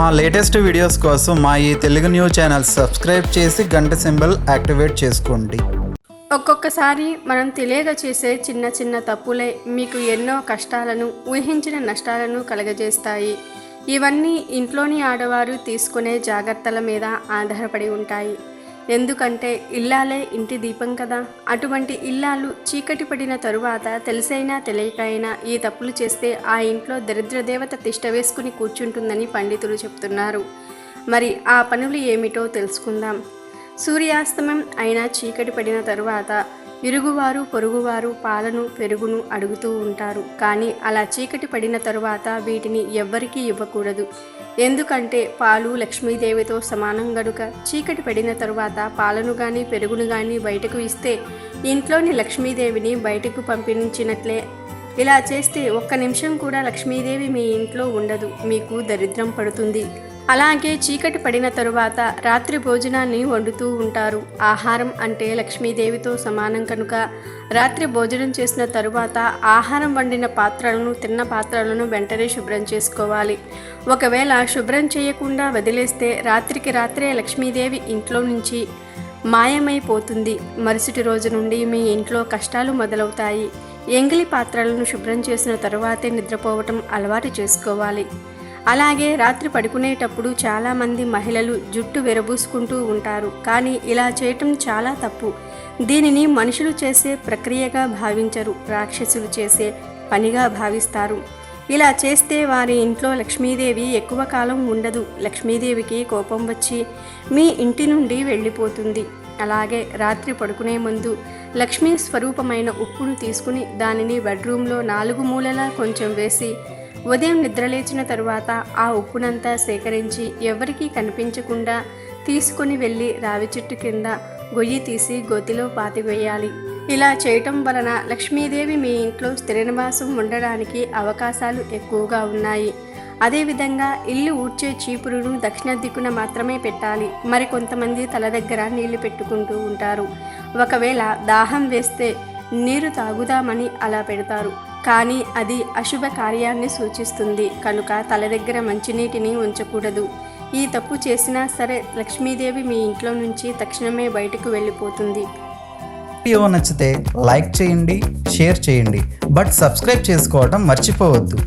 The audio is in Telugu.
మా లేటెస్ట్ వీడియోస్ కోసం మా ఈ తెలుగు న్యూస్ ఛానల్ సబ్స్క్రైబ్ చేసి గంట సింబల్ యాక్టివేట్ చేసుకోండి. ఒక్కొక్కసారి మనం తెలియక చేసే చిన్న చిన్న తప్పులే మీకు ఎన్నో కష్టాలను ఊహించిన నష్టాలను కలగజేస్తాయి. ఇవన్నీ ఇంట్లోని ఆడవారు తీసుకునే జాగ్రత్తల మీద ఆధారపడి ఉంటాయి. ఎందుకంటే ఇల్లాలే ఇంటి దీపం కదా. అటువంటి ఇల్లాలు చీకటి పడిన తరువాత తెలిసైనా తెలియకైనా ఈ తప్పులు చేస్తే ఆ ఇంట్లో దరిద్రదేవత తిష్ట వేసుకుని కూర్చుంటుందని పండితులు చెప్తున్నారు. మరి ఆ పనులు ఏమిటో తెలుసుకుందాం. సూర్యాస్తమం అయినా చీకటి పడిన తరువాత ఇరుగువారు పొరుగువారు పాలను పెరుగును అడుగుతూ ఉంటారు. కానీ అలా చీకటి పడిన తరువాత వీటిని ఎవ్వరికీ ఇవ్వకూడదు. ఎందుకంటే పాలు లక్ష్మీదేవితో సమానం గనుక చీకటి పడిన తరువాత పాలను కానీ పెరుగును కానీ బయటకు ఇస్తే ఇంట్లోని లక్ష్మీదేవిని బయటకు పంపించినట్లే. ఇలా చేస్తే ఒక్క నిమిషం కూడా లక్ష్మీదేవి మీ ఇంట్లో ఉండదు. మీకు దరిద్రం పడుతుంది. అలాగే చీకటి పడిన తరువాత రాత్రి భోజనాన్ని వండుతూ ఉంటారు. ఆహారం అంటే లక్ష్మీదేవితో సమానం కనుక రాత్రి భోజనం చేసిన తరువాత ఆహారం వండిన పాత్రలను తిన్న పాత్రలను వెంటనే శుభ్రం చేసుకోవాలి. ఒకవేళ శుభ్రం చేయకుండా వదిలేస్తే రాత్రికి రాత్రే లక్ష్మీదేవి ఇంట్లో నుంచి మాయమైపోతుంది. మరుసటి రోజు నుండి మీ ఇంట్లో కష్టాలు మొదలవుతాయి. ఎంగిలి పాత్రలను శుభ్రం చేసిన తరువాతే నిద్రపోవటం అలవాటు చేసుకోవాలి. అలాగే రాత్రి పడుకునేటప్పుడు చాలామంది మహిళలు జుట్టు విరబూసుకుంటూ ఉంటారు. కానీ ఇలా చేయటం చాలా తప్పు. దీనిని మనుషులు చేసే ప్రక్రియగా భావించరు. రాక్షసులు చేసే పనిగా భావిస్తారు. ఇలా చేస్తే వారి ఇంట్లో లక్ష్మీదేవి ఎక్కువ కాలం ఉండదు. లక్ష్మీదేవికి కోపం వచ్చి మీ ఇంటి నుండి వెళ్ళిపోతుంది. అలాగే రాత్రి పడుకునే ముందు లక్ష్మీ స్వరూపమైన ఉప్పును తీసుకుని దానిని బెడ్రూమ్లో నాలుగు మూలలా కొంచెం వేసి ఉదయం నిద్రలేచిన తరువాత ఆ ఉప్పునంతా సేకరించి ఎవరికీ కనిపించకుండా తీసుకుని వెళ్ళి రావి చెట్టు కింద గొయ్యి తీసి గోతిలో పాతివేయాలి ఇలా చేయటం వలన లక్ష్మీదేవి మీ ఇంట్లో స్థిర నివాసం ఉండడానికి అవకాశాలు ఎక్కువగా ఉన్నాయి. అదేవిధంగా ఇల్లు ఊడ్చే చీపురును దక్షిణ దిక్కున మాత్రమే పెట్టాలి. మరి కొంతమంది తల దగ్గర నీళ్ళు పెట్టుకుంటూ ఉంటారు. ఒకవేళ దాహం వేస్తే నీరు తాగుదామని అలా పెడతారు. కానీ అది అశుభ కార్యాన్ని సూచిస్తుంది. కనుక తల దగ్గర మంచినీటిని ఉంచకూడదు. ఈ తప్పు చేసినా సరే లక్ష్మీదేవి మీ ఇంట్లో నుంచి తక్షణమే బయటకు వెళ్ళిపోతుంది. వీడియో నచ్చితే లైక్ చేయండి షేర్ చేయండి. బట్ సబ్స్క్రైబ్ చేసుకోవడం మర్చిపోవద్దు.